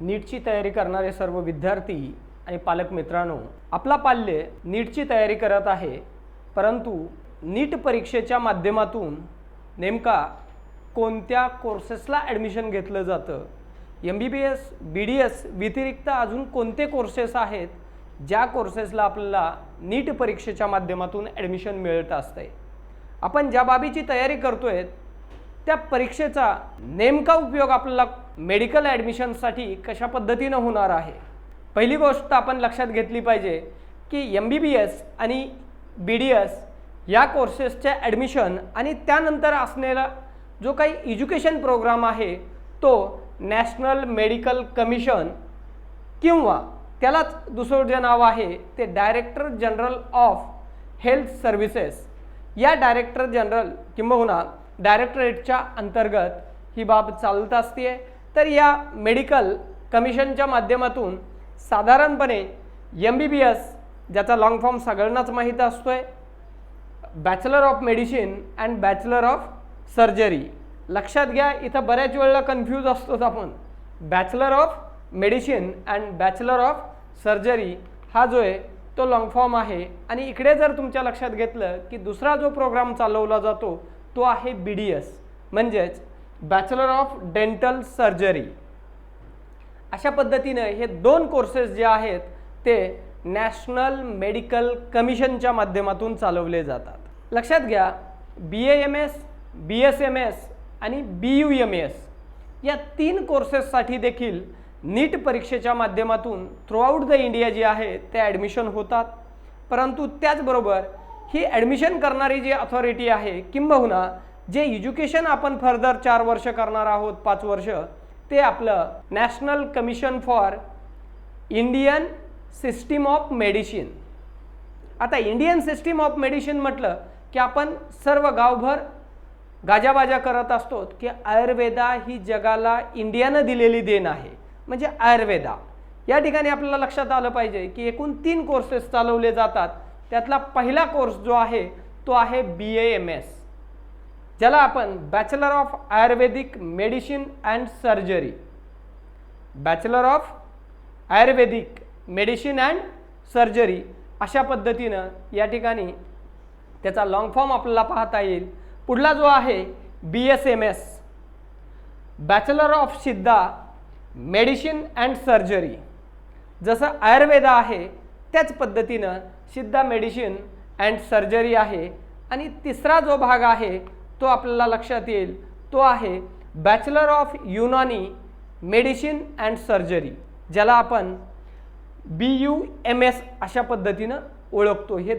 नीटची तयारी करणारे सर्व विद्यार्थी आणि पालक मित्रांनो आपला पाल्य नीटची तयारी करत आहे. परंतु नीट परीक्षेच्या माध्यमातून नेमका कोणत्या कोर्सेसला ॲडमिशन घेतलं जातं? M B B S B D S व्यतिरिक्त अजून कोणते कोर्सेस आहेत ज्या कोर्सेसला आपल्याला नीट परीक्षेच्या माध्यमातून ॲडमिशन मिळत असते आपण ज्या बाबीची तयारी करतो आहे त्या परीक्षेचा नेमका उपयोग आपल्याला मेडिकल ॲडमिशनसाठी कशा पद्धतीनं होणार आहे? पहिली गोष्ट आपण लक्षात घेतली पाहिजे की एम बी बी एस आणि बी डी एस या कोर्सेसचे ॲडमिशन आणि त्यानंतर असलेला जो काही एज्युकेशन प्रोग्राम आहे तो नॅशनल मेडिकल कमिशन किंवा त्यालाच दुसरं जे नाव आहे ते director general of health services या डायरेक्टर जनरल किंबहुना डायरेक्टरेटच्या अंतर्गत ही बाब चालत असते तर या मेडिकल कमिशनच्या माध्यमातून साधारणपणे एम बी बी एस ज्याचा लॉंग फॉर्म सगळ्यांनाच माहीत असतो आहे bachelor of medicine and bachelor of surgery लक्षात घ्या इथं बऱ्याच वेळेला कन्फ्यूज असतोच आपण. Bachelor of medicine and bachelor of surgery हा जो आहे तो लॉंग फॉर्म आहे. आणि इकडे जर तुमच्या लक्षात घेतलं की दुसरा जो प्रोग्राम चालवला जातो तो आहे बी डी एस म्हणजेच बॅचलर ऑफ डेंटल सर्जरी अशा पद्धतीनं हे दोन कोर्सेस जे आहेत ते नॅशनल मेडिकल कमिशनच्या माध्यमातून चालवले जातात. लक्षात घ्या B A M S B S M S आणि बी यू एम एस या तीन कोर्सेससाठी देखील नीट परीक्षेच्या माध्यमातून थ्रूआउट द इंडिया जी आहे ते ॲडमिशन होतात. परंतु त्याचबरोबर ही ॲडमिशन करणारी जी अथॉरिटी आहे किंबहुना जे एज्युकेशन आपण फर्दर चार वर्ष करणार आहोत पाच वर्ष ते आपलं national commission for Indian system of medicine आता इंडियन सिस्टीम ऑफ मेडिसिन म्हटलं की आपण सर्व गावभर गाजाबाजा करत असतो की आयुर्वेदा ही जगाला इंडियानं दिलेली देण आहे. म्हणजे आयुर्वेदा. या ठिकाणी आपल्याला लक्षात आलं पाहिजे की एकूण तीन कोर्सेस चालवले जातात. त्यातला पहिला कोर्स जो आहे तो आहे बी ए एम एस ज्याला आपण bachelor of ayurvedic medicine and surgery bachelor of ayurvedic medicine and surgery अशा पद्धतीनं या ठिकाणी त्याचा लॉंग फॉर्म आपल्याला पाहता येईल. पुढला जो आहे B S M S bachelor of Siddha medicine and surgery जसं आयुर्वेदा आहे त्याच पद्धतीनं सिद्धा मेडिसिन अँड सर्जरी आहे. आणि तिसरा जो भाग आहे तो आपल्याला लक्षात येईल तो आहे bachelor of Unani medicine and surgery ज्याला आपण बी यू एम एस अशा पद्धतीनं ओळखतो. हे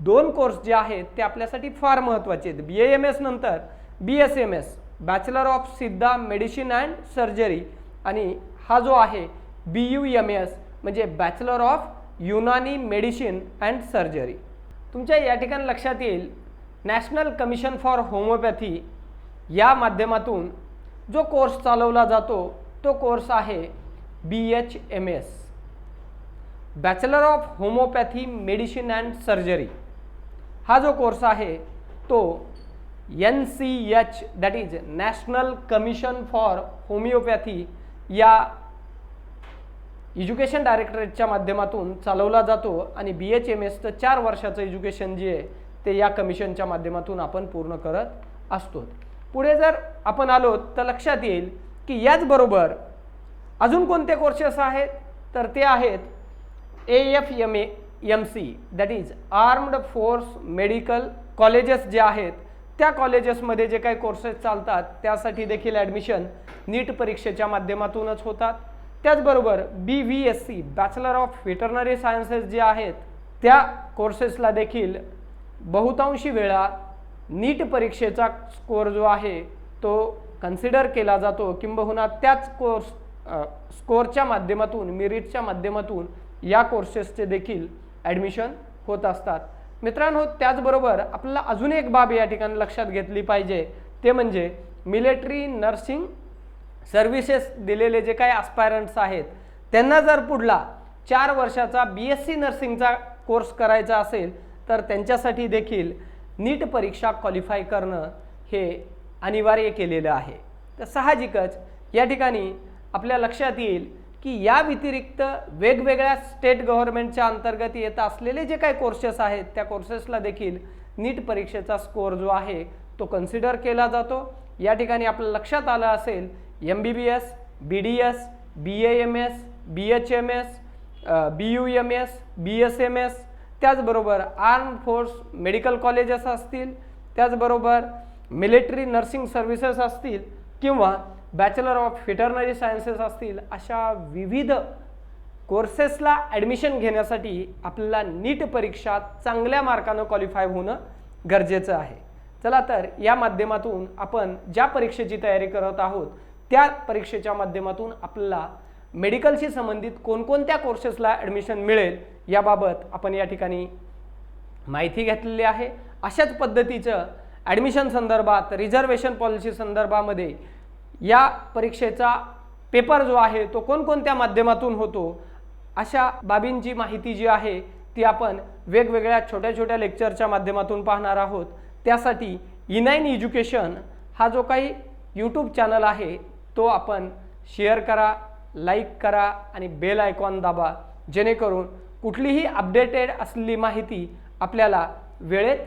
दोन कोर्स जे आहेत ते आपल्यासाठी फार महत्त्वाचे आहेत. बी ए एम एस नंतर B S M S bachelor of Siddha medicine and surgery. आणि हा जो आहे बी यू एम एस म्हणजे bachelor of Unani medicine and surgery. तुमच्या या ठिकाणी लक्षात येईल नॅशनल कमिशन फॉर होमिओपॅथी या माध्यमातून जो कोर्स चालवला जातो तो कोर्स आहे B H M S. Bachelor of homeopathy medicine and surgery. हा जो कोर्स आहे तो N C H that is national commission for homeopathy या एज्युकेशन डायरेक्टरेटच्या माध्यमातून चालवला जातो आणि बी एच एम एसचं चार वर्षाचं एज्युकेशन जे आहे ते या कमिशनच्या माध्यमातून आपण पूर्ण करत असतो. पुढे जर आपण आलो तर लक्षात येईल की याचबरोबर अजून कोणते कोर्सेस आहेत? तर ते आहेत A F M A M C that is armed force medical colleges जे आहेत त्या कॉलेजेसमध्ये जे काही कोर्सेस चालतात त्यासाठी देखील ॲडमिशन नीट परीक्षेच्या माध्यमातूनच होतात. त्याचबरोबर B V S C bachelor of veterinary sciences जे आहेत त्या कोर्सेसला देखील बहुतांशी वेळा नीट परीक्षेचा स्कोअर जो आहे तो कन्सिडर केला जातो. किंबहुना त्याच कोर्स स्कोअरच्या माध्यमातून मेरिटच्या माध्यमातून या कोर्सेसचे देखील ॲडमिशन होत असतात. मित्रांनो त्याचबरोबर आपल्याला अजून एक बाब या ठिकाणी लक्षात घेतली पाहिजे. ते म्हणजे मिलिटरी नर्सिंग सर्व्हिसेस दिलेले जे काही आस्पायरंट्स आहेत त्यांना जर पुढला चार वर्षाचा बी एस सी नर्सिंगचा कोर्स करायचा असेल तर त्यांच्यासाठी देखील नीट परीक्षा क्वालिफाय करणं हे अनिवार्य केलेलं आहे. तर साहजिकच या ठिकाणी आपल्या लक्षात येईल की या व्यतिरिक्त वेगवेगळ्या स्टेट गव्हर्नमेंटच्या अंतर्गत येत असलेले जे काही कोर्सेस आहेत त्या कोर्सेसला देखील नीट परीक्षेचा स्कोअर जो आहे तो कन्सिडर केला जातो. या ठिकाणी आपल्या लक्षात आलं असेल M B B S B D S B A M S B H M S B U M S B S M S त्याचबरोबर आर्म फोर्स मेडिकल कॉलेजेस असतील त्याचबरोबर मिलिटरी नर्सिंग सर्व्हिसेस असतील किंवा बॅचलर ऑफ व्हेटरनरी सायन्सेस असतील अशा विविध कोर्सेसला admission घेण्यासाठी आपल्याला नीट परीक्षा चांगल्या मार्कानं क्वालिफाय होणं गरजेचं आहे. चला तर या माध्यमातून आपण ज्या परीक्षेची तयारी करत आहोत त्या परीक्षेच्या माध्यमातून आपल्याला मेडिकलशी संबंधित कोणकोणत्या कोर्सेसला ॲडमिशन मिळेल याबाबत आपण या ठिकाणी माहिती घेतलेली आहे. अशाच पद्धतीचं ॲडमिशन संदर्भात रिझर्वेशन पॉलिसी संदर्भामध्ये या परीक्षेचा पेपर जो आहे तो कोणकोणत्या माध्यमातून होतो अशा बाबींची माहिती जी आहे ती आपण वेगवेगळ्या छोट्या छोट्या लेक्चरच्या माध्यमातून पाहणार आहोत. त्यासाठी e इनाईन एज्युकेशन हा जो काही यूट्यूब चॅनल आहे तो आपण शेअर करा लाईक करा आणि बेल आयकॉन दाबा जेणेकरून कुठलीही अपडेटेड असलेली माहिती आपल्याला वेळेत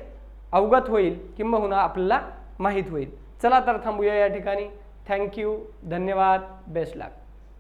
अवगत होईल किंबहुना आपल्याला माहीत होईल. चला तर थांबूया या ठिकाणी. थँक्यू धन्यवाद. बेस्ट लक